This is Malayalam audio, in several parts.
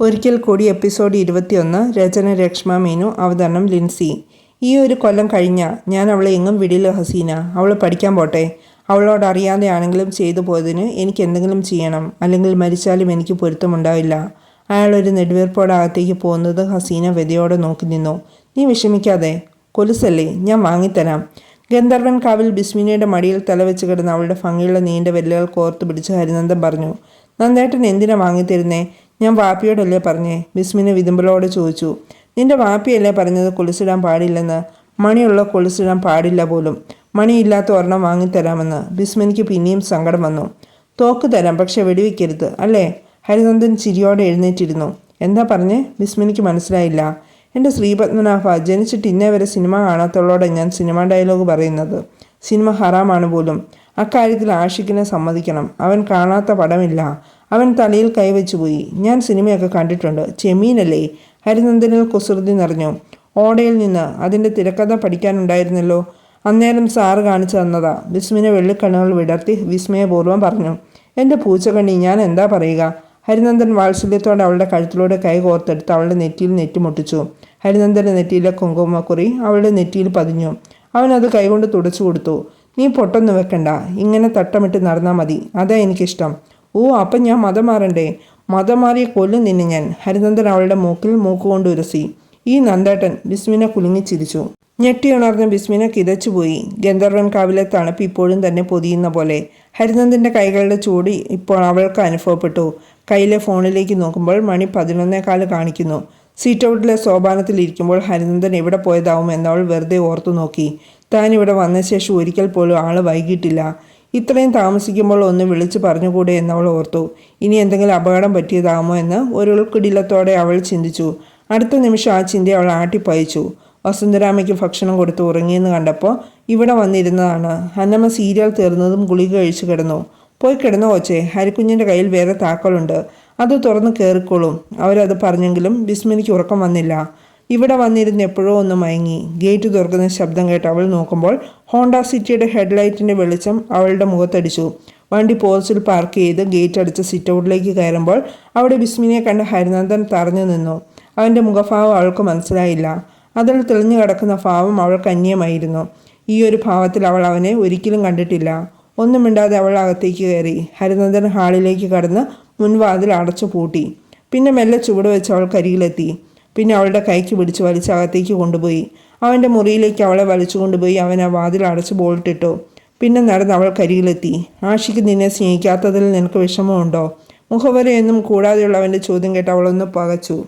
ഒരിക്കൽ കൂടി എപ്പിസോഡ് ഇരുപത്തിയൊന്ന് രചന രക്ഷ്മ മീനു അവതരണം ലിൻസി. ഈ ഒരു കൊല്ലം കഴിഞ്ഞ ഞാൻ അവളെ എങ്ങും വിടില്ല ഹസീന. അവൾ പഠിക്കാൻ പോട്ടെ. അവളോട് അറിയാതെ ആണെങ്കിലും ചെയ്തു പോയതിന് എനിക്ക് എന്തെങ്കിലും ചെയ്യണം. അല്ലെങ്കിൽ മരിച്ചാലും എനിക്ക് പൊരുത്തമുണ്ടാവില്ല അയാൾ ഒരു പോകുന്നത് ഹസീന വ്യതയോടെ നോക്കി നിന്നു. നീ വിഷമിക്കാതെ. കൊലുസല്ലേ? ഞാൻ വാങ്ങിത്തരാം. ഗന്ധർവൻ കാവിൽ ബിസ്മിനയുടെ മടിയിൽ തലവെച്ച് കിടന്ന് അവളുടെ ഭംഗിയുള്ള നീണ്ട വെല്ലുകൾ കോർത്തു പിടിച്ച് ഹരിനന്ദൻ പറഞ്ഞു നന്ദേട്ടൻ എന്തിനാ വാങ്ങിത്തരുന്നേ? ഞാൻ വാപ്പിയോടല്ലേ പറഞ്ഞേ? ബിസ്മിനെ വിതുമ്പലോടെ ചോദിച്ചു. നിന്റെ വാപ്പിയല്ലേ പറഞ്ഞത് കൊലുസിടാൻ പാടില്ലെന്ന്? മണിയുള്ള കൊലുസിടാൻ പാടില്ല പോലും. മണിയില്ലാത്ത ഒരെണ്ണം വാങ്ങിത്തരാമെന്ന്. ബിസ്മിനിക്ക് പിന്നെയും സങ്കടം വന്നു. തോക്ക് തരാം പക്ഷെ വെടിവെക്കരുത് അല്ലേ? ഹരിനന്ദൻ ചിരിയോടെ എഴുന്നേറ്റിരുന്നു. എന്താ പറഞ്ഞേ? ബിസ്മിനിക്ക് മനസ്സിലായില്ല. എന്റെ ശ്രീപത്മനാഭ ജനിച്ചിട്ട് ഇന്നേ വരെ സിനിമ കാണാത്തവളോടെ ഞാൻ സിനിമ ഡയലോഗ് പറയുന്നത്. സിനിമ ഹറാമാണ് പോലും. അക്കാര്യത്തിൽ ആഷിക്കിനെ സമ്മതിക്കണം. അവൻ കാണാത്ത പടമില്ല. അവൻ തലയിൽ കൈവച്ചു പോയി. ഞാൻ സിനിമയൊക്കെ കണ്ടിട്ടുണ്ട്. ചെമീനല്ലേ ഹരിനന്ദനിൽ കുസൃതി നിറഞ്ഞു. ഓടയിൽ നിന്ന് അതിന്റെ തിരക്കഥ പഠിക്കാനുണ്ടായിരുന്നല്ലോ. അന്നേരം സാറ് കാണിച്ചു തന്നതാ. വിസ്മിനെ വെള്ളിക്കണ്ണുകൾ വിടർത്തി വിസ്മയപൂർവം പറഞ്ഞു. എന്റെ പൂച്ചകണ്ണി ഞാൻ എന്താ പറയുക? ഹരിനന്ദൻ വാത്സല്യത്തോടെ അവളുടെ കഴുത്തിലൂടെ കൈ കോർത്തെടുത്ത് അവളുടെ നെറ്റിയിൽ നെറ്റിമുട്ടിച്ചു ഹരിനന്ദന്റെ നെറ്റിയിലെ കുങ്കുമക്കുറി അവളുടെ നെറ്റിയിൽ പതിഞ്ഞു. അവൻ അത് കൈകൊണ്ട് തുടച്ചു കൊടുത്തു. നീ പൊട്ടൊന്നു വെക്കണ്ട. ഇങ്ങനെ തട്ടമിട്ട് നടന്നാൽ മതി. അതാ എനിക്കിഷ്ടം. ഓ അപ്പം ഞാൻ മതം മാറണ്ടേ? മതം മാറിയ കൊല്ലും നിന്നെ ഞാൻ. ഹരിനന്ദൻ അവളുടെ മൂക്കിൽ മൂക്കുകൊണ്ട് ഉരസി. ഈ നന്ദേട്ടൻ ബിസ്മിനെ കുലുങ്ങി ചിരിച്ചു. ഞെട്ടിയുണർന്ന ബിസ്മിനെ കിതച്ചുപോയി ഗന്ധർവൻ കാവിലെ തണുപ്പ് ഇപ്പോഴും തന്നെ പൊതിയുന്ന പോലെ. ഹരിനന്ദന്റെ കൈകളുടെ ചൂട് ഇപ്പോൾ അവൾക്ക് അനുഭവപ്പെട്ടു. കയ്യിലെ ഫോണിലേക്ക് നോക്കുമ്പോൾ മണി പതിനൊന്നേകാൽ കാണിക്കുന്നു. സീറ്റ് ഔട്ടിലെ സോപാനത്തിൽ ഇരിക്കുമ്പോൾ ഹരിനന്ദൻ എവിടെ പോയതാവും എന്നവൾ വെറുതെ ഓർത്തു നോക്കി. താൻ ഇവിടെ വന്ന ശേഷം ഒരിക്കൽ പോലും ആൾ വൈകിട്ടില്ല ഇത്രയും താമസിക്കുമ്പോൾ ഒന്ന് വിളിച്ചു പറഞ്ഞുകൂടെ അവൾ ഓർത്തു. ഇനി എന്തെങ്കിലും അപകടം പറ്റിയതാമോ എന്ന് ഒരു ഉൾക്കിടിലത്തോടെ അവൾ ചിന്തിച്ചു. അടുത്ത നിമിഷം ആ ചിന്ത അവൾ ആട്ടിപ്പയച്ചു. വസുന്ധരാമയ്ക്ക് ഭക്ഷണം കൊടുത്ത് ഉറങ്ങിയെന്ന് കണ്ടപ്പോൾ ഇവിടെ വന്നിരുന്നതാണ്. അന്നമ്മ സീരിയൽ തീർന്നതും ഗുളിക കഴിച്ചു കിടന്നു. പോയി കിടന്നു കൊച്ചേ ഹരിക്കുഞ്ഞിന്റെ കയ്യിൽ വേറെ താക്കോലുണ്ട്. അത് തുറന്ന് കയറിക്കോളും അവരത് പറഞ്ഞെങ്കിലും ബിസ്മിനിക്ക് ഉറക്കം വന്നില്ല. ഇവിടെ വന്നിരുന്ന് എപ്പോഴോ ഒന്ന് മയങ്ങി. ഗേറ്റ് തുറക്കുന്ന ശബ്ദം കേട്ട് അവൾ നോക്കുമ്പോൾ ഹോണ്ട സിറ്റിയുടെ ഹെഡ്ലൈറ്റിന്റെ വെളിച്ചം അവളുടെ മുഖത്തടിച്ചു. വണ്ടി പോർച്ചിൽ പാർക്ക് ചെയ്ത് ഗേറ്റ് അടിച്ച് സിറ്റ് ഔട്ടിലേക്ക് കയറുമ്പോൾ അവിടെ ബിസ്മിനെ കണ്ട് ഹരിനന്ദൻ തറഞ്ഞു നിന്നു. അവന്റെ മുഖഭാവം അവൾക്ക് മനസ്സിലായില്ല. അതിൽ തെളിഞ്ഞു കിടക്കുന്ന ഭാവം അവൾക്ക് അന്യമായിരുന്നു ഈ ഒരു ഭാവത്തിൽ അവൾ അവനെ ഒരിക്കലും കണ്ടിട്ടില്ല. ഒന്നും മിണ്ടാതെ അവൾ അകത്തേക്ക് കയറി. ഹരിനന്ദൻ ഹാളിലേക്ക് കടന്ന് മുൻവാതിൽ അടച്ചു പൂട്ടി പിന്നെ മെല്ലെ ചുവട് വെച്ച് അവൾ കരികിലെത്തി പിന്നെ അവളുടെ കൈക്ക് പിടിച്ച് വലിച്ച് അകത്തേക്ക് കൊണ്ടുപോയി. അവന്റെ മുറിയിലേക്ക് അവളെ വലിച്ചു കൊണ്ടുപോയി അവൻ ആ വാതിൽ അടച്ച് ബോൾട്ടിട്ടു. പിന്നെ നടന്ന് അവൾ കരികിലെത്തി ആഷിക്ക് നിന്നെ സ്നേഹിക്കാത്തതിൽ നിനക്ക് വിഷമമുണ്ടോ? മുഖവരെയൊന്നും കൂടാതെയുള്ള അവന്റെ ചോദ്യം കേട്ട് അവളൊന്ന് പകച്ചു.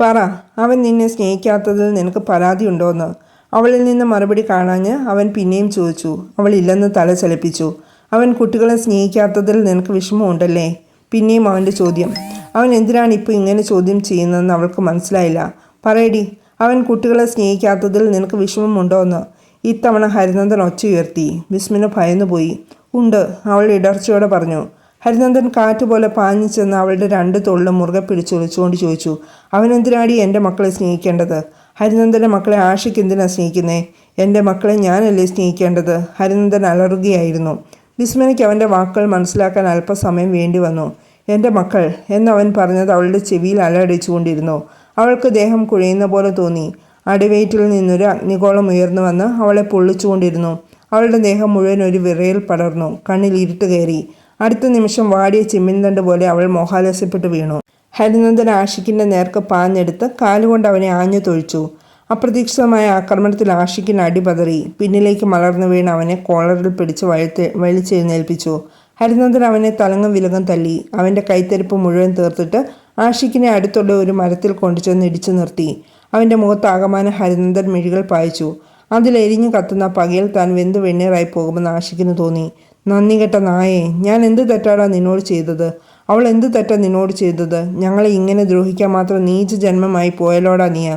പറ അവൻ നിന്നെ സ്നേഹിക്കാത്തതിൽ നിനക്ക് പരാതിയുണ്ടോയെന്ന് അവളിൽ നിന്ന് മറുപടി കാണാഞ്ഞ് അവൻ പിന്നെയും ചോദിച്ചു. അവൾ ഇല്ലെന്ന് തല ചലിപ്പിച്ചു. അവൻ കുട്ടികളെ സ്നേഹിക്കാത്തതിൽ നിനക്ക് വിഷമമുണ്ടല്ലേ? പിന്നെയും അവന്റെ ചോദ്യം. അവൻ എന്തിനാണ് ഇപ്പോൾ ഇങ്ങനെ ചോദ്യം ചെയ്യുന്നതെന്ന് അവൾക്ക് മനസ്സിലായില്ല. പറയടി അവൻ കുട്ടികളെ സ്നേഹിക്കാത്തതിൽ നിനക്ക് വിഷമമുണ്ടോ എന്ന് ഇത്തവണ ഹരിനന്ദൻ ഒച്ച ഉയർത്തി. വിസ്മിന് ഭയന്നുപോയി ഉണ്ട് അവൾ ഇടർച്ചയോടെ പറഞ്ഞു. ഹരിനന്ദൻ കാറ്റുപോലെ പാഞ്ഞു ചെന്ന് അവളുടെ രണ്ട് തൊള്ളും മുറുകെ പിടിച്ചൊളിച്ചുകൊണ്ട് ചോദിച്ചു അവനെന്തിനാടി എന്റെ മക്കളെ സ്നേഹിക്കേണ്ടത്? ഹരിനന്ദന്റെ മക്കളെ ആഷിക്ക് എന്തിനാ സ്നേഹിക്കുന്നേ? എന്റെ മക്കളെ ഞാനല്ലേ സ്നേഹിക്കേണ്ടത്? ഹരിനന്ദൻ അലറുകയായിരുന്നു. വിസ്മനയ്ക്ക് അവന്റെ വാക്കുകൾ മനസ്സിലാക്കാൻ അല്പസമയം വേണ്ടി വന്നു. എന്റെ മക്കൾ എന്നവൻ പറഞ്ഞത് അവളുടെ ചെവിയിൽ അലടിച്ചുകൊണ്ടിരുന്നു അവൾക്ക് ദേഹം കുഴയുന്ന പോലെ തോന്നി. അടിവയറ്റിൽ നിന്നൊരു അഗ്നികോളം ഉയർന്നു വന്ന് അവളെ പൊള്ളിച്ചുകൊണ്ടിരുന്നു. അവളുടെ ദേഹം മുഴുവൻ ഒരു വിറയിൽ പടർന്നു. കണ്ണിൽ ഇരുട്ട് കയറി. അടുത്ത നിമിഷം വാടിയ ചെമ്മിൻതണ്ട് പോലെ അവൾ മോഹാലസ്യപ്പെട്ട് വീണു. ഹരിനന്ദൻ ആഷിക്കിന്റെ നേർക്ക് പാഞ്ഞെടുത്ത് കാലുകൊണ്ട് അവനെ ആഞ്ഞു തൊഴിച്ചു അപ്രതീക്ഷിതമായ ആക്രമണത്തിൽ ആഷിക്കിന് അടിപതറി. പിന്നിലേക്ക് മലർന്നു വീണ് അവനെ കോളറിൽ പിടിച്ച് വഴുത്ത് വലിച്ചെഴുന്നേൽപ്പിച്ചു. ഹരിനന്ദൻ അവനെ തലങ്ങും വിലങ്ങും തല്ലി. അവന്റെ കൈത്തരിപ്പ് മുഴുവൻ തീർത്തിട്ട് ആഷിക്കിനെ അടുത്തുള്ള ഒരു മരത്തിൽ കൊണ്ടുചെന്ന് ഇടിച്ചു നിർത്തി. അവന്റെ മുഖത്താകമാനം ഹരിനന്ദൻ മിഴികൾ പായിച്ചു. അതിലെരിഞ്ഞു കത്തുന്ന പകയിൽ താൻ വെന്ത് വെണ്ണീറായി പോകുമെന്ന് ആഷിക്കിന് തോന്നി. നന്ദി കെട്ട നായേ ഞാൻ എന്ത് തെറ്റാടാ നിന്നോട് ചെയ്തത്? അവൾ എന്ത് തെറ്റാ നിന്നോട് ചെയ്തത്? ഞങ്ങളെ ഇങ്ങനെ ദ്രോഹിക്കാൻ മാത്രം നീച്ച ജന്മമായി പോയലോടാ നീയ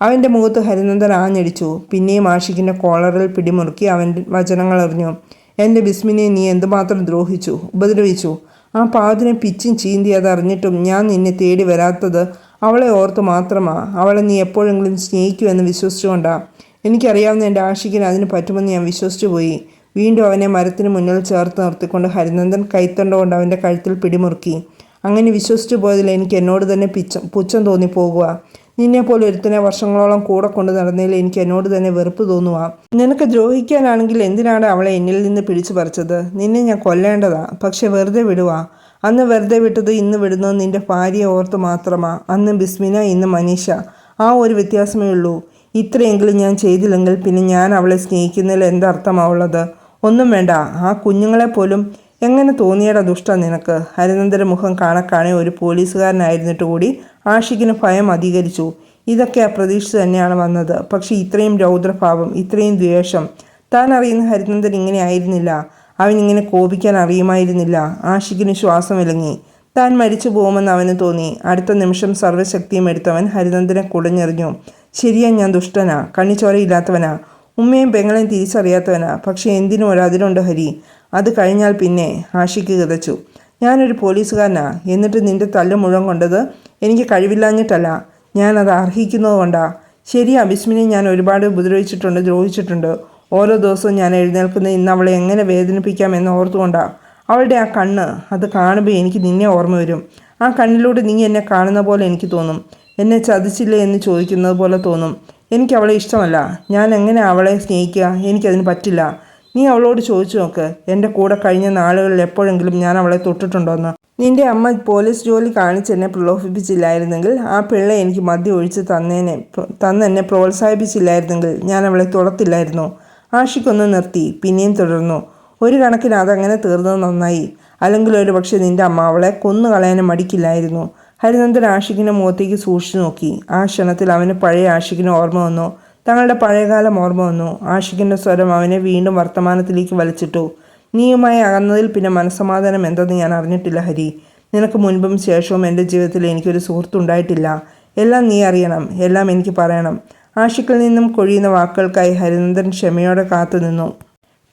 അവന്റെ മുഖത്ത് ഹരിനന്ദൻ ആഞ്ഞടിച്ചു. പിന്നെയും ആഷിക്കിന്റെ കോളറിൽ പിടിമുറുക്കി അവൻ വചനങ്ങൾ എറിഞ്ഞു. എന്റെ ബിസ്മിനെ നീ എന്തുമാത്രം ദ്രോഹിച്ചു ഉപദ്രവിച്ചു? ആ പാതിനെ പിച്ചും ചീന്തി അതറിഞ്ഞിട്ടും ഞാൻ നിന്നെ തേടി വരാത്തത് അവളെ ഓർത്ത് മാത്രമാ. അവളെ നീ എപ്പോഴെങ്കിലും സ്നേഹിക്കുമെന്ന് വിശ്വസിച്ചുകൊണ്ടാ. എനിക്കറിയാവുന്ന എന്റെ ആഷിക്കിന് അതിന് പറ്റുമെന്ന് ഞാൻ വിശ്വസിച്ചു പോയി വീണ്ടും അവനെ മരത്തിന് മുന്നിൽ ചേർത്ത് നിർത്തിക്കൊണ്ട് ഹരിനന്ദൻ കൈത്തണ്ട കൊണ്ട് അവന്റെ കഴുത്തിൽ പിടിമുറുക്കി. അങ്ങനെ വിശ്വസിച്ചു പോയതിൽ എനിക്ക് എന്നോട് തന്നെ പിച്ചം പുച്ഛം തോന്നിപ്പോകുക നിന്നെപ്പോലെ ഒരുത്തനെ വർഷങ്ങളോളം കൂടെ കൊണ്ട് നടന്നതിൽ എനിക്ക് എന്നോട് തന്നെ വെറുപ്പ് തോന്നുവാം. നിനക്ക് ദ്രോഹിക്കാനാണെങ്കിൽ എന്തിനാണ് അവളെ എന്നിൽ നിന്ന് പിടിച്ചു പറിച്ചത്? നിന്നെ ഞാൻ കൊല്ലേണ്ടതാ. പക്ഷെ വെറുതെ വിടുവാ. അന്ന് വെറുതെ വിട്ടത് ഇന്ന് വിടുന്നത് നിന്റെ ഭാര്യയെ ഓർത്ത് മാത്രമാ. അന്ന് ബിസ്മിന ഇന്ന് മനീഷ. ആ ഒരു വ്യത്യാസമേ ഉള്ളൂ. ഇത്രയെങ്കിലും ഞാൻ ചെയ്തില്ലെങ്കിൽ പിന്നെ ഞാൻ അവളെ സ്നേഹിക്കുന്നതിൽ എന്തർത്ഥമാവുള്ളത് ഒന്നും വേണ്ട. ആ കുഞ്ഞുങ്ങളെ പോലും എങ്ങനെ തോന്നിയട ദുഷ്ട നിനക്ക്? ഹരിനന്ദര മുഖം കാണക്കാണെ ഒരു പോലീസുകാരനായിരുന്നിട്ട് കൂടി ആഷിക്കിന് ഭയം അധികരിച്ചു. ഇതൊക്കെ അപ്രതീക്ഷിച്ച് തന്നെയാണ് വന്നത്. പക്ഷേ ഇത്രയും രൗദ്രഭാവം ഇത്രയും ദ്വേഷം താൻ അറിയുന്ന ഹരിനന്ദൻ ഇങ്ങനെ ആയിരുന്നില്ല. അവൻ ഇങ്ങനെ കോപിക്കാൻ അറിയുമായിരുന്നില്ല. ആഷിക്കിന് ശ്വാസം വിലങ്ങി. താൻ മരിച്ചു പോകുമെന്ന് അവന് തോന്നി. അടുത്ത നിമിഷം സർവശക്തിയും എടുത്തവൻ ഹരിനന്ദനെ കുടഞ്ഞെറിഞ്ഞു. ശരിയാ ഞാൻ ദുഷ്ടനാ. കണ്ണിച്ചോരയില്ലാത്തവനാ. ഉമ്മയും പെങ്ങളെയും തിരിച്ചറിയാത്തവനാ. പക്ഷേ എന്തിനും ഒരു അതിലുണ്ട് ഹരി. അത് കഴിഞ്ഞാൽ പിന്നെ ആഷിക്ക് കിതച്ചു. ഞാനൊരു പോലീസുകാരനാ. എന്നിട്ട് നിന്റെ തല്ല് മുഴുവൻ കൊണ്ടത് എനിക്ക് കഴിവില്ലാഞ്ഞിട്ടല്ല. ഞാനത് അർഹിക്കുന്നത് കൊണ്ടാ. ശരിയാ ബിസ്മിനെ ഞാൻ ഒരുപാട് ഉപദ്രവിച്ചിട്ടുണ്ട് ദ്രോഹിച്ചിട്ടുണ്ട്. ഓരോ ദിവസവും ഞാൻ എഴുന്നേൽക്കുന്ന ഇന്ന് അവളെ എങ്ങനെ വേദനിപ്പിക്കാം വേദനിപ്പിക്കാമെന്ന് ഓർത്തുകൊണ്ടാ. അവളുടെ ആ കണ്ണ് അത് കാണുമ്പോൾ എനിക്ക് നിന്നെ ഓർമ്മ വരും. ആ കണ്ണിലൂടെ നീ എന്നെ കാണുന്ന പോലെ എനിക്ക് തോന്നും. എന്നെ ചതിച്ചില്ലേ എന്ന് ചോദിക്കുന്നത് പോലെ തോന്നും. എനിക്ക് അവളെ ഇഷ്ടമല്ല. ഞാൻ എങ്ങനെ അവളെ സ്നേഹിക്കുക? എനിക്കതിന് പറ്റില്ല. നീ അവളോട് ചോദിച്ചു നോക്ക്. എന്റെ കൂടെ കഴിഞ്ഞ നാളുകളിൽ എപ്പോഴെങ്കിലും ഞാൻ അവളെ തൊട്ടിട്ടുണ്ടോന്ന്. നിന്റെ അമ്മ പോലീസ് ജോലി കാണിച്ച് എന്നെ പ്രലോഭിപ്പിച്ചില്ലായിരുന്നെങ്കിൽ ആ പിള്ള എനിക്ക് മദ്യം ഒഴിച്ച് തന്നേനെ തന്നെന്നെ പ്രോത്സാഹിപ്പിച്ചില്ലായിരുന്നെങ്കിൽ ഞാൻ അവളെ തുടത്തില്ലായിരുന്നു ആഷിക്കൊന്ന് നിർത്തി പിന്നെയും തുടർന്നു. ഒരു കണക്കിന് അതങ്ങനെ തീർന്നത് നന്നായി. അല്ലെങ്കിൽ ഒരു പക്ഷേ നിന്റെ അമ്മ അവളെ കൊന്നു കളയാനും മടിക്കില്ലായിരുന്നു. ഹരിനന്ദൻ ആഷിക്കിന്റെ മുഖത്തേക്ക് സൂക്ഷിച്ചു നോക്കി. ആ ക്ഷണത്തിൽ അവന് പഴയ ആഷിക്കിന് ഓർമ്മ വന്നു. തങ്ങളുടെ പഴയകാല ഓർമ്മ വന്നു. ആഷിഖിന്റെ സ്വരം അവനെ വീണ്ടും വർത്തമാനത്തിലേക്ക് വലിച്ചിട്ടു. നീയുമായി അകന്നതിൽ പിന്നെ മനസ്സമാധാനം എന്തെന്ന് ഞാൻ അറിഞ്ഞിട്ടില്ല ഹരി. നിനക്ക് മുൻപും ശേഷവും എന്റെ ജീവിതത്തിൽ എനിക്കൊരു സുഹൃത്തുണ്ടായിട്ടില്ല. എല്ലാം നീ അറിയണം. എല്ലാം എനിക്ക് പറയണം. ആഷിക്കിൽ നിന്നും കൊഴിയുന്ന വാക്കുകൾക്കായി ഹരിനന്ദൻ ക്ഷമയോടെ കാത്തുനിന്നു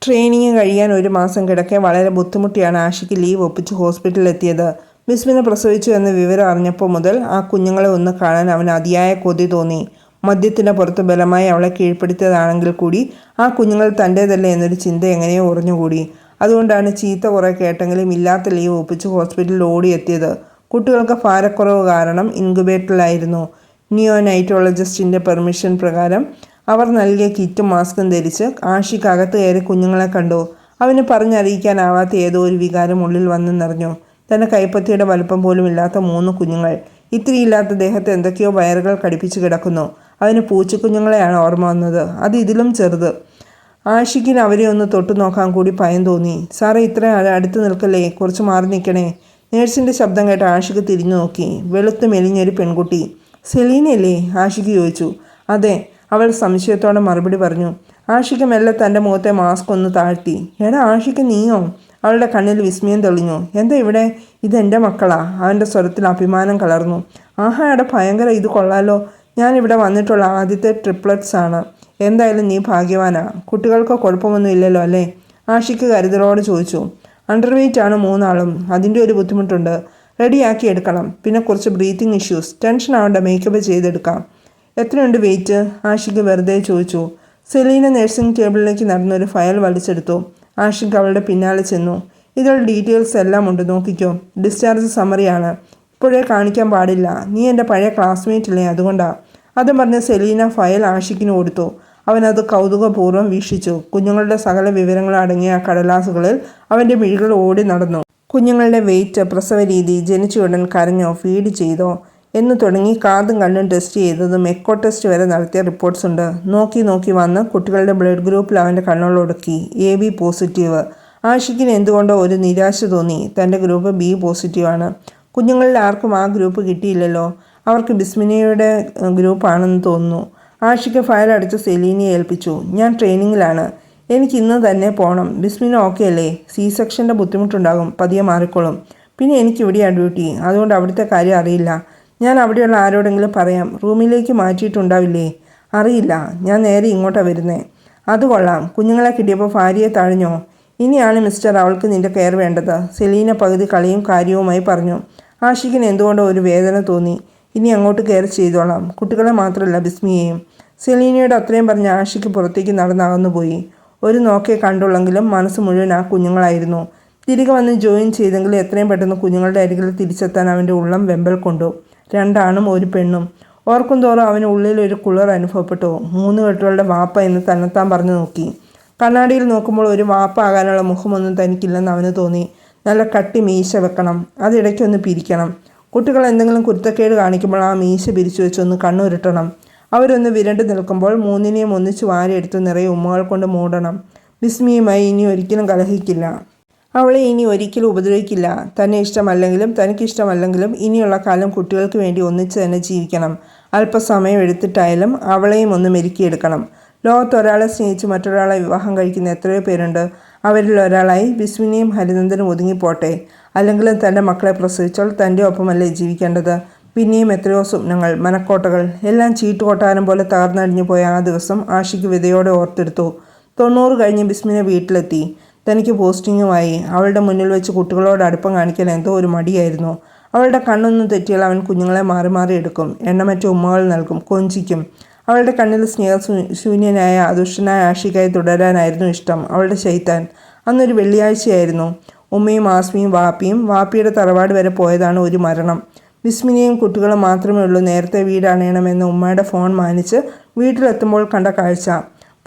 ട്രെയിനിങ് കഴിയാൻ ഒരു മാസം കിടക്കെ വളരെ ബുദ്ധിമുട്ടിയാണ് ആഷിക്ക് ലീവ് ഒപ്പിച്ച് ഹോസ്പിറ്റലിൽ എത്തിയത്. ബിസ്മിനെ പ്രസവിച്ചു എന്ന വിവരം അറിഞ്ഞപ്പോൾ മുതൽ ആ കുഞ്ഞുങ്ങളെ ഒന്ന് കാണാൻ അവൻ അതിയായ കൊതി തോന്നി. മദ്യത്തിന് പുറത്ത് ബലമായി അവളെ കീഴ്പ്പെടുത്തിയതാണെങ്കിൽ കൂടി ആ കുഞ്ഞുങ്ങൾ തന്റേതല്ലേ എന്നൊരു ചിന്ത എങ്ങനെയോ ഉറഞ്ഞുകൂടി. അതുകൊണ്ടാണ് ചീത്ത കുറേ കേട്ടെങ്കിലും ഇല്ലാത്ത ലീവ് ഒപ്പിച്ച് ഹോസ്പിറ്റലിൽ ഓടിയെത്തിയത്. കുട്ടികൾക്ക് ഭാരക്കുറവ് കാരണം ഇൻക്യുബേറ്ററിലായിരുന്നു. നിയോ നൈറ്റോളജിസ്റ്റിന്റെ പെർമിഷൻ പ്രകാരം അവർ നൽകിയ കിറ്റും മാസ്കും ധരിച്ച് ആഷിക്കകത്ത് കയറി കുഞ്ഞുങ്ങളെ കണ്ടു. അവന് പറഞ്ഞറിയിക്കാനാവാത്ത ഏതോ ഒരു വികാരം ഉള്ളിൽ വന്നു നിറഞ്ഞു. തന്റെ കൈപ്പത്തിയുടെ വലുപ്പം പോലും ഇല്ലാത്ത മൂന്ന് കുഞ്ഞുങ്ങൾ. ഇത്തിരിയില്ലാത്ത ദേഹത്ത് എന്തൊക്കെയോ വയറുകൾ കടിപ്പിച്ച് കിടക്കുന്നു. അവന് പൂച്ചക്കുഞ്ഞുങ്ങളെയാണ് ഓർമ്മ വന്നത്. അത് ഇതിലും ചെറുത്. ആഷിക്കിന് അവരെ ഒന്ന് തൊട്ടു നോക്കാൻ കൂടി ഭയം തോന്നി. സാറേ ഇത്ര അടുത്ത് നിൽക്കല്ലേ? കുറച്ച് മാറി നിൽക്കണേ. നേഴ്സിന്റെ ശബ്ദം കേട്ട് ആഷിക്ക് തിരിഞ്ഞു നോക്കി. വെളുത്ത് മെലിഞ്ഞൊരു പെൺകുട്ടി. സെലീനയല്ലേ? ആഷിക്ക് ചോദിച്ചു. അതെ. അവൾ സംശയത്തോടെ മറുപടി പറഞ്ഞു. ആഷിക്ക് മെല്ലെ തന്റെ മുഖത്തെ മാസ്ക് ഒന്ന് താഴ്ത്തി. എടാ ആഷിക്ക് നീയോ? അവളുടെ കണ്ണിൽ വിസ്മയം തെളിഞ്ഞു. എന്താ ഇവിടെ? ഇതെന്റെ മക്കളാ. അവന്റെ സ്വരത്തിൽ അഭിമാനം കലർന്നു. ആഹാ എടാ ഭയങ്കര ഇത് കൊള്ളാലോ. ഞാനിവിടെ വന്നിട്ടുള്ള ആദ്യത്തെ ട്രിപ്ലറ്റ്സ് ആണ്. എന്തായാലും നീ ഭാഗ്യവാനാ. കുട്ടികൾക്ക് കുഴപ്പമൊന്നും ഇല്ലല്ലോ അല്ലേ? ആഷിക്ക് കരുതലോട് ചോദിച്ചു. അണ്ടർ വെയിറ്റ് ആണ് മൂന്നാളും. അതിന്റെ ഒരു ബുദ്ധിമുട്ടുണ്ട്. റെഡിയാക്കി എടുക്കണം. പിന്നെ കുറച്ച് ബ്രീത്തിങ് ഇഷ്യൂസ്. ടെൻഷൻ ആവേണ്ട മേക്കപ്പ് ചെയ്തെടുക്കാം. എത്രയുണ്ട് വെയിറ്റ്? ആഷിക്ക് വെറുതെ ചോദിച്ചു. സെലീന നഴ്സിംഗ് ടേബിളിലേക്ക് നടന്നൊരു ഫയൽ വലിച്ചെടുത്തു. ആഷിക്ക് അവളുടെ പിന്നാലെ ചെന്നു. ഇതിൽ ഡീറ്റെയിൽസ് എല്ലാം ഉണ്ട്. നോക്കിക്കോ. ഡിസ്ചാർജ് സമ്മറിയാണ്. ഇപ്പോഴേ കാണിക്കാൻ പാടില്ല. നീ എന്റെ പഴയ ക്ലാസ്മേറ്റ് ഇല്ലേ അതുകൊണ്ടാ. അതും പറഞ്ഞ് സെലീന ഫയൽ ആഷിക്കിന് കൊടുത്തു. അവനത് കൗതുകപൂർവം വീക്ഷിച്ചു. കുഞ്ഞുങ്ങളുടെ സകല വിവരങ്ങൾ അടങ്ങിയ കടലാസുകളിൽ അവന്റെ മിഴികൾ ഓടി നടന്നു. കുഞ്ഞുങ്ങളുടെ വെയിറ്റ് പ്രസവ രീതി ജനിച്ചുടൻ കരഞ്ഞോ ഫീഡ് ചെയ്തോ എന്ന് തുടങ്ങി കാതും കണ്ണും ടെസ്റ്റ് ചെയ്തതും എക്കോ ടെസ്റ്റ് വരെ നടത്തിയ റിപ്പോർട്ട്സ് ഉണ്ട്. നോക്കി നോക്കി വന്ന് കുട്ടികളുടെ ബ്ലഡ് ഗ്രൂപ്പിൽ അവന്റെ കണ്ണുകളൊടുക്കി എ ബി പോസിറ്റീവ് ആഷിക്കിന് എന്തുകൊണ്ടോ ഒരു നിരാശ തോന്നി. തന്റെ ഗ്രൂപ്പ് ബി പോസിറ്റീവാണ് കുഞ്ഞുങ്ങളിൽ ആർക്കും ആ ഗ്രൂപ്പ് കിട്ടിയില്ലല്ലോ. അവർക്ക് ബിസ്മിനയുടെ ഗ്രൂപ്പാണെന്ന് തോന്നുന്നു. ആഷിക്ക് ഫയൽ അടിച്ച് സെലീനിയെ ഏൽപ്പിച്ചു. ഞാൻ ട്രെയിനിങ്ങിലാണ്. എനിക്ക് ഇന്ന് തന്നെ പോകണം ബിസ്മിന ഓക്കെ അല്ലേ? സി സെക്ഷന്റെ ബുദ്ധിമുട്ടുണ്ടാകും. പതിയെ മാറിക്കോളും. പിന്നെ എനിക്ക് ഇവിടെയാണ് ഡ്യൂട്ടി. അതുകൊണ്ട് അവിടുത്തെ കാര്യം അറിയില്ല. ഞാൻ അവിടെയുള്ള ആരോടെങ്കിലും പറയാം. റൂമിലേക്ക് മാറ്റിയിട്ടുണ്ടാവില്ലേ? അറിയില്ല. ഞാൻ നേരെ ഇങ്ങോട്ടാണ് വരുന്നത് അത് കൊള്ളാം. കുഞ്ഞുങ്ങളെ കിട്ടിയപ്പോൾ ഭാര്യയെ തഴഞ്ഞോ? ഇനിയാണ് മിസ്റ്റർ അവൾക്ക് നിന്റെ കെയർ വേണ്ടത്. സെലീന പകുതി കളിയും കാര്യവുമായി പറഞ്ഞു. ആഷിക്കിന് എന്തുകൊണ്ടോ ഒരു വേദന തോന്നി. ഇനി അങ്ങോട്ട് കയറി ചെയ്തോളാം. കുട്ടികളെ മാത്രമല്ല ബിസ്മിയെയും. സെലീനയോട് അത്രയും പറഞ്ഞ് ആഷിക്ക് പുറത്തേക്ക് നടന്നകന്നു പോയി. ഒരു നോക്കേ കണ്ടുള്ളെങ്കിലും മനസ്സ് മുഴുവൻ ആ കുഞ്ഞുങ്ങളായിരുന്നു. തിരികെ വന്ന് ജോയിൻ ചെയ്തെങ്കിൽ എത്രയും പെട്ടെന്ന് കുഞ്ഞുങ്ങളുടെ അരികിൽ തിരിച്ചെത്താൻ അവന്റെ ഉള്ളം വെമ്പൽ കൊണ്ടു. രണ്ടാണും ഒരു പെണ്ണും. ഓർക്കും തോറും അവന് ഉള്ളിൽ ഒരു കുളിർ അനുഭവപ്പെട്ടു. മൂന്ന് കെട്ടുകളുടെ വാപ്പ എന്ന് തന്നെത്താൻ പറഞ്ഞു നോക്കി. കണ്ണാടിയിൽ നോക്കുമ്പോൾ ഒരു വാപ്പ ആകാനുള്ള മുഖമൊന്നും തനിക്കില്ലെന്ന് അവന് തോന്നി. നല്ല കട്ടി മീശ വെക്കണം. അതിടയ്ക്കൊന്ന് പിരിക്കണം. കുട്ടികൾ എന്തെങ്കിലും കുരുത്തക്കേട് കാണിക്കുമ്പോൾ ആ മീശ പിരിച്ചു വെച്ചൊന്ന് കണ്ണുരുട്ടണം. അവരൊന്ന് വിരണ്ടു നിൽക്കുമ്പോൾ മൂന്നിനെയും ഒന്നിച്ച് വാരിയെടുത്ത് നിറയെ ഉമ്മകൾ കൊണ്ട് മൂടണം. വിസ്മിയുമായി ഇനി ഒരിക്കലും കലഹിക്കില്ല. അവളെ ഇനി ഒരിക്കലും ഉപദ്രവിക്കില്ല. തന്നെ ഇഷ്ടമല്ലെങ്കിലും തനിക്കിഷ്ടമല്ലെങ്കിലും ഇനിയുള്ള കാലം കുട്ടികൾക്ക് വേണ്ടി ഒന്നിച്ച് തന്നെ ജീവിക്കണം. അല്പസമയം എടുത്തിട്ടായാലും അവളെയും ഒന്ന് മെരുക്കിയെടുക്കണം. ലോകത്ത് ഒരാളെ സ്നേഹിച്ച് മറ്റൊരാളെ വിവാഹം കഴിക്കുന്ന എത്രയോ പേരുണ്ട്. അവരിൽ ഒരാളായി ബിസ്മിനിയും ഹരിനന്ദനും ഒതുങ്ങിപ്പോട്ടെ. അല്ലെങ്കിലും തന്റെ മക്കളെ പ്രസവിച്ചാൽ തന്റെ ഒപ്പമല്ലേ ജീവിക്കേണ്ടത്? പിന്നെയും എത്രയോ സ്വപ്നങ്ങൾ മനക്കോട്ടകൾ എല്ലാം ചീട്ടുകൊട്ടാരം പോലെ തകർന്നടിഞ്ഞു പോയ ആ ദിവസം ആഷിക്ക് വിതയോടെ ഓർത്തെടുത്തു. തൊണ്ണൂറ് കഴിഞ്ഞ് ബിസ്മിനെ വീട്ടിലെത്തി. തനിക്ക് പോസ്റ്റിങ്ങുമായി. അവളുടെ മുന്നിൽ വെച്ച് കുട്ടികളോട് അടുപ്പം കാണിക്കാൻ എന്തോ ഒരു മടിയായിരുന്നു. അവളുടെ കണ്ണൊന്നും തെറ്റിയാൽ അവൻ കുഞ്ഞുങ്ങളെ മാറി മാറി എടുക്കും. എണ്ണമറ്റ ഉമ്മകൾ നൽകും. കൊഞ്ചിക്കും. അവളുടെ കണ്ണിൽ സ്നേഹശൂന്യനായ അദുഷ്ടനായ ആഷികയെ തുടരാനായിരുന്നു ഇഷ്ടം. അവളുടെ ശൈത്താൻ. അന്നൊരു വെള്ളിയാഴ്ചയായിരുന്നു. ഉമ്മയും ആസ്മിയും വാപ്പിയും വാപ്പിയുടെ തറവാട് വരെ പോയതാണ് ഒരു മരണം. വിസ്മിനിയും കുട്ടികളും മാത്രമേ ഉള്ളൂ. നേരത്തെ വീടണയണമെന്ന് ഉമ്മയുടെ ഫോൺ മാനിച്ച് വീട്ടിലെത്തുമ്പോൾ കണ്ട കാഴ്ച.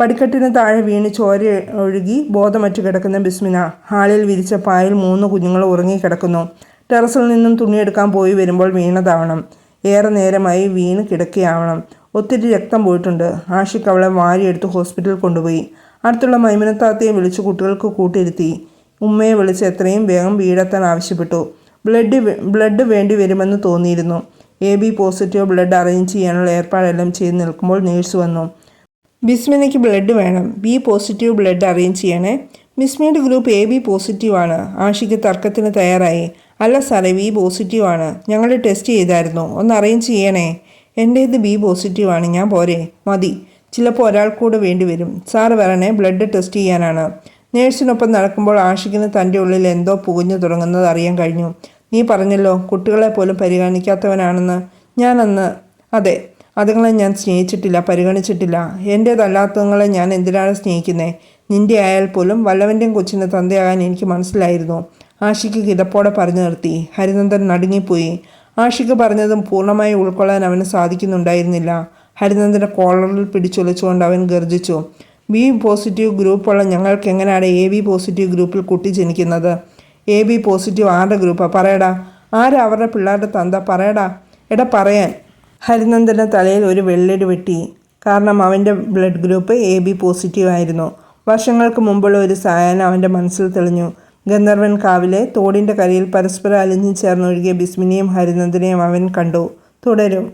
പടിക്കെട്ടിന് താഴെ വീണ് ചോര ഒഴുകി ബോധമറ്റു കിടക്കുന്ന ബിസ്മിന. ഹാളിൽ വിരിച്ച പായിൽ മൂന്ന് കുഞ്ഞുങ്ങൾ ഉറങ്ങിക്കിടക്കുന്നു ടെറസിൽ നിന്നും തുണിയെടുക്കാൻ പോയി വരുമ്പോൾ വീണതാവണം. ഏറെ നേരമായി വീണ് കിടക്കുകയാവണം. ഒത്തിരി രക്തം പോയിട്ടുണ്ട്. ആഷിക്ക് അവളെ വാരിയെടുത്ത് ഹോസ്പിറ്റലിൽ കൊണ്ടുപോയി. അടുത്തുള്ള മൈമനത്താത്തയെ വിളിച്ച് കുട്ടികൾക്ക് കൂട്ടിരുത്തി. ഉമ്മയെ വിളിച്ച് എത്രയും വേഗം വീടെത്താൻ ആവശ്യപ്പെട്ടു. ബ്ലഡ് ബ്ലഡ് വേണ്ടി വരുമെന്ന് തോന്നിയിരുന്നു. A B positive blood arrange ചെയ്യാനുള്ള ഏർപ്പാടെല്ലാം ചെയ്ത് നിൽക്കുമ്പോൾ നേഴ്സ് വന്നു. ബിസ്മിനയ്ക്ക് ബ്ലഡ് വേണം. ബി പോസിറ്റീവ് ബ്ലഡ് അറേഞ്ച് ചെയ്യണേ. ബിസ്മിയുടെ ഗ്രൂപ്പ് എ ബി പോസിറ്റീവ് ആണ്. ആഷിക്ക് തർക്കത്തിന് തയ്യാറായി. അല്ല സാറേ ബി പോസിറ്റീവ് ആണ്. ഞങ്ങൾ ടെസ്റ്റ് ചെയ്തായിരുന്നു. ഒന്ന് അറേഞ്ച് ചെയ്യണേ. എന്റേത് ബി പോസിറ്റീവ് ആണ് ഞാൻ പോരെ. മതി. ചിലപ്പോൾ ഒരാൾ കൂടെ വേണ്ടി വരും. സാറ് വരണേ ബ്ലഡ് ടെസ്റ്റ് ചെയ്യാനാണ്. നേഴ്സിനൊപ്പം നടക്കുമ്പോൾ ആഷിക്കിന് തന്റെ ഉള്ളിൽ എന്തോ പുകഞ്ഞു തുടങ്ങുന്നത് അറിയാൻ കഴിഞ്ഞു. നീ പറഞ്ഞല്ലോ കുട്ടികളെ പോലും പരിഗണിക്കാത്തവനാണെന്ന്. ഞാനന്ന് അതെ അതുങ്ങളെ ഞാൻ സ്നേഹിച്ചിട്ടില്ല പരിഗണിച്ചിട്ടില്ല. എന്റേതല്ലാത്തതുങ്ങളെ ഞാൻ എന്തിനാണ് സ്നേഹിക്കുന്നത് നിന്റെ ആയാൽ പോലും വല്ലവന്റെയും കൊച്ചിന് തന്തയാകാൻ എനിക്ക് മനസ്സിലായിരുന്നു. ആഷിക്ക് കിതപ്പോടെ പറഞ്ഞു നിർത്തി. ഹരിനന്ദൻ നടുങ്ങിപ്പോയി. ആഷിക്ക് പറഞ്ഞതും പൂർണമായി ഉൾക്കൊള്ളാൻ അവന് സാധിക്കുന്നുണ്ടായിരുന്നില്ല. ഹരിനന്ദന്റെ കോളറിൽ പിടിച്ചൊലിച്ചുകൊണ്ട് അവൻ ഗർജിച്ചു ബി പോസിറ്റീവ് ഗ്രൂപ്പുള്ള ഞങ്ങൾക്ക് എങ്ങനെയാണ് എ ബി പോസിറ്റീവ് ഗ്രൂപ്പിൽ കുട്ടി ജനിക്കുന്നത്? എ ബി പോസിറ്റീവ് ആരുടെ ഗ്രൂപ്പാണ് പറയടാ. ആരാ അവരുടെ പിള്ളേരുടെ തന്ത? പറയടാ. എടാ പറയാൻ. ഹരിനന്ദന്റെ തലയിൽ ഒരു വെള്ളിട് വെട്ടി. കാരണം അവന്റെ blood group A B positive ആയിരുന്നു. വർഷങ്ങൾക്ക് മുമ്പുള്ള ഒരു സായാഹ്നം അവന്റെ മനസ്സിൽ തെളിഞ്ഞു. ഗന്ധർവൻ കാവിലെ തോടിന്റെ കരയിൽ പരസ്പരം അലിഞ്ഞു ചേർന്നൊഴുകിയ ബിസ്മിനെയും ഹരിനന്ദനെയും അവൻ കണ്ടു. തുടരും.